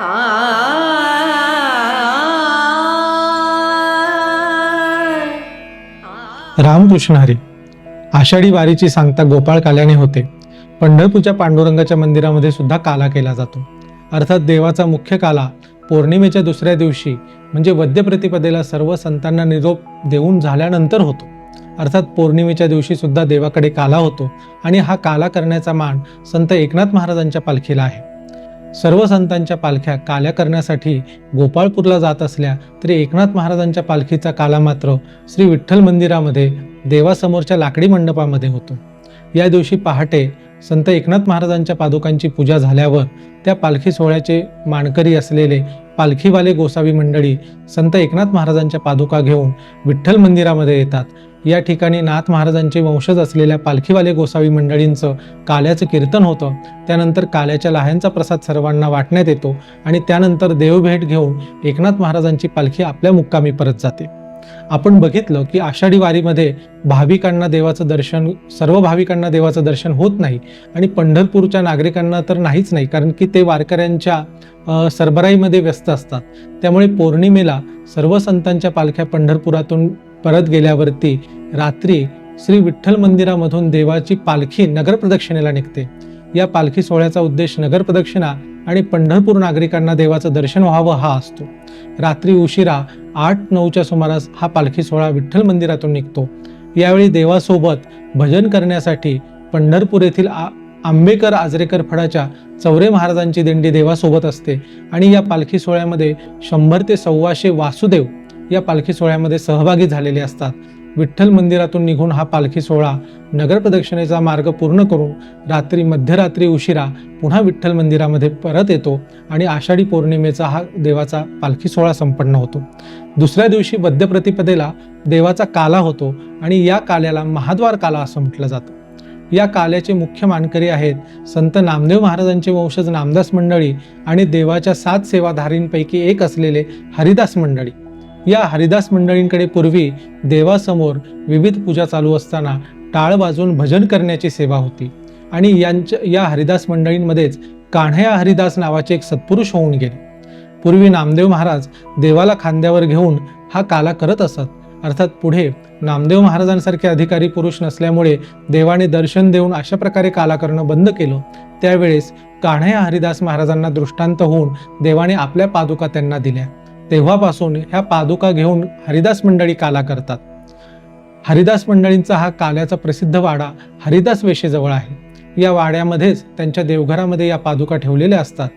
रामकृष्ण हरी आषाढी वारीची सांगता गोपाळ काल्याने होते पंढरपूरच्या पांडुरंगाच्या मंदिरामध्ये सुद्धा काला केला जातो. अर्थात देवाचा मुख्य काला पौर्णिमेच्या दुसऱ्या दिवशी म्हणजे वद्य प्रतिपदेला सर्व संतांना निरोप देऊन झाल्यानंतर होतो. अर्थात पौर्णिमेच्या दिवशी सुद्धा देवाकडे काला होतो आणि हा काला करण्याचा मान संत एकनाथ महाराजांच्या पालखीला आहे. सर्व संतांच्या पालख्या काल्या करण्यासाठी गोपाळपूरला जात असल्या तरी एकनाथ महाराजांच्या पालखीचा काला मात्र श्री विठ्ठल मंदिरामध्ये देवासमोरच्या लाकडी मंडपामध्ये होतो. या दिवशी पहाटे संत एकनाथ महाराजांच्या पादुकांची पूजा झाल्यावर त्या पालखी सोहळ्याचे मानकरी असलेले पालखीवाले गोसावी मंडळी संत एकनाथ महाराजांच्या पादुका घेऊन विठ्ठल मंदिरामध्ये येतात. या ठिकाणी नाथ महाराजांचे वंशज असलेल्या पालखीवाले गोसावी मंडळींचं काल्याचं कीर्तन होतं. त्यानंतर काल्याच्या लाह्यांचा प्रसाद सर्वांना वाटण्यात येतो आणि त्यानंतर देवभेट घेऊन एकनाथ महाराजांची पालखी आपल्या मुक्कामी परत जाते. आपण बघितलं की आषाढी वारीमध्ये भाविकांना देवाचं दर्शन सर्व भाविकांना देवाचं दर्शन होत नाही आणि पंढरपूरच्या नागरिकांना तर नाहीच नाही कारण की ते वारकऱ्यांच्या सरबराईमध्ये व्यस्त असतात. त्यामुळे पौर्णिमेला सर्व संतांच्या पालख्या पंढरपुरातून परत गेल्यावरती रात्री श्री विठ्ठल मंदिरामधून देवाची पालखी नगर प्रदक्षिणेला निघते. या पालखी सोहळ्याचा उद्देश नगर प्रदक्षिणा आणि पंढरपूर नागरिकांना देवाचं दर्शन व्हावं हा असतो. रात्री उशिरा आठ नऊच्या सुमारास हा पालखी सोहळा विठ्ठल मंदिरातून निघतो. यावेळी देवासोबत भजन करण्यासाठी पंढरपूर येथील आ आंबेकर आजरेकर फडाच्या चौरे महाराजांची दिंडी देवासोबत असते आणि या पालखी सोहळ्यामध्ये शंभर ते सव्वाशे वासुदेव या पालखी सोहळ्यामध्ये सहभागी झालेले असतात. विठ्ठल मंदिरातून निघून हा पालखी सोहळा नगर प्रदक्षिणेचा मार्ग पूर्ण करून रात्री मध्यरात्री उशिरा पुन्हा विठ्ठल मंदिरामध्ये परत येतो आणि आषाढी पौर्णिमेचा हा देवाचा पालखी सोहळा संपन्न होतो. दुसऱ्या दिवशी बद्यप्रतिपदेला देवाचा काला होतो आणि या काल्याला महाद्वार काला असं म्हटलं जातं. या काल्याचे मुख्य मानकरी आहेत संत नामदेव महाराजांचे वंशज नामदास मंडळी आणि देवाच्या सात सेवाधारींपैकी एक असलेले हरिदास मंडळी. या हरिदास मंडळींकडे पूर्वी देवासमोर विविध पूजा चालू असताना टाळ वाजवून भजन करण्याची सेवा होती. आणि यांच्या या हरिदास मंडळींमध्येच कान्हया हरिदास नावाचे एक सत्पुरुष होऊन गेले. पूर्वी नामदेव महाराज देवाला खांद्यावर घेऊन हा काला करत असत. अर्थात पुढे नामदेव महाराजांसारखे अधिकारी पुरुष नसल्यामुळे देवाने दर्शन देऊन अशा प्रकारे काला करणं बंद केलं. त्यावेळेस कान्हया हरिदास महाराजांना दृष्टांत होऊन देवाने आपल्या पादुका त्यांना दिल्या. तेव्हापासून ह्या पादुका घेऊन हरिदास मंडळी काला करतात. हरिदास मंडळींचा हा काल्याचा प्रसिद्ध वाडा हरिदास वेशेजवळ आहे. या वाड्यामध्येच त्यांच्या देवघरामध्ये या पादुका ठेवलेल्या असतात.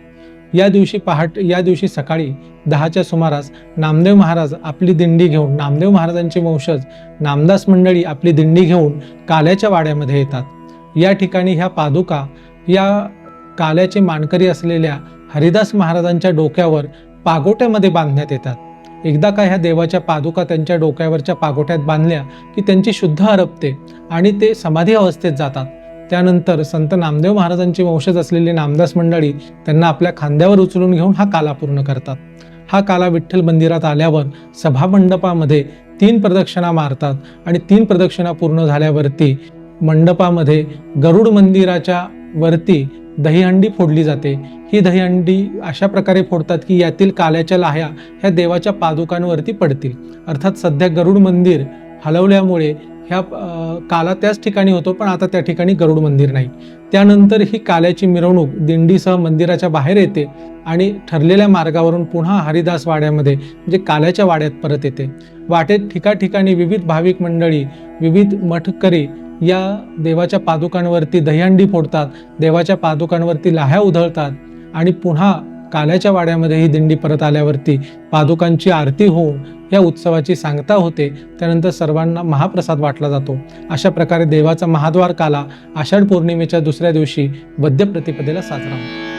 या दिवशी पहाट या दिवशी सकाळी दहाच्या सुमारास नामदेव महाराज आपली दिंडी घेऊन नामदेव महाराजांचे वंशज नामदास मंडळी आपली दिंडी घेऊन काल्याच्या वाड्यामध्ये येतात. या ठिकाणी ह्या पादुका या काल्याचे मानकरी असलेल्या हरिदास महाराजांच्या डोक्यावर पागोट्यामध्ये बांधण्यात येतात. एकदा का ह्या देवाच्या पादुका त्यांच्या डोक्यावरच्या पागोट्यात बांधल्या की त्यांची शुद्ध हरपते आणि ते समाधी अवस्थेत जातात. त्यानंतर संत नामदेव महाराजांची वंशज असलेली नामदास मंडळी त्यांना आपल्या खांद्यावर उचलून घेऊन हा काला पूर्ण करतात. हा काला विठ्ठल मंदिरात आल्यावर सभामंडपामध्ये तीन प्रदक्षिणा मारतात आणि तीन प्रदक्षिणा पूर्ण झाल्यावरती मंडपामध्ये गरुड मंदिराच्या वरती दहीहंडी फोडली जाते. ही दहीहंडी अशा प्रकारे फोडतात की यातील काल्याच्या लाह्या ह्या देवाच्या पादुकांवरती पडतील. अर्थात सध्या गरुड मंदिर हलवल्यामुळे ह्या काला त्याच ठिकाणी होतो पण आता त्या ठिकाणी गरुड मंदिर नाही. त्यानंतर ही काल्याची मिरवणूक दिंडीसह मंदिराच्या बाहेर येते आणि ठरलेल्या मार्गावरून पुन्हा हरिदास वाड्यामध्ये म्हणजे काल्याच्या वाड्यात परत येते. वाटेत ठिकाठिकाणी विविध भाविक मंडळी विविध मठकरी या देवाच्या पादुकांवरती दहीहंडी फोडतात देवाच्या पादुकांवरती लाह्या उधळतात आणि पुन्हा काल्याच्या वाड्यामध्ये ही दिंडी परत आल्यावरती पादुकांची आरती होऊन या उत्सवाची सांगता होते. त्यानंतर सर्वांना महाप्रसाद वाटला जातो. अशा प्रकारे देवाचा महाद्वार काला आषाढ पौर्णिमेच्या दुसऱ्या दिवशी वद्य प्रतिपदेला साजरा होतो.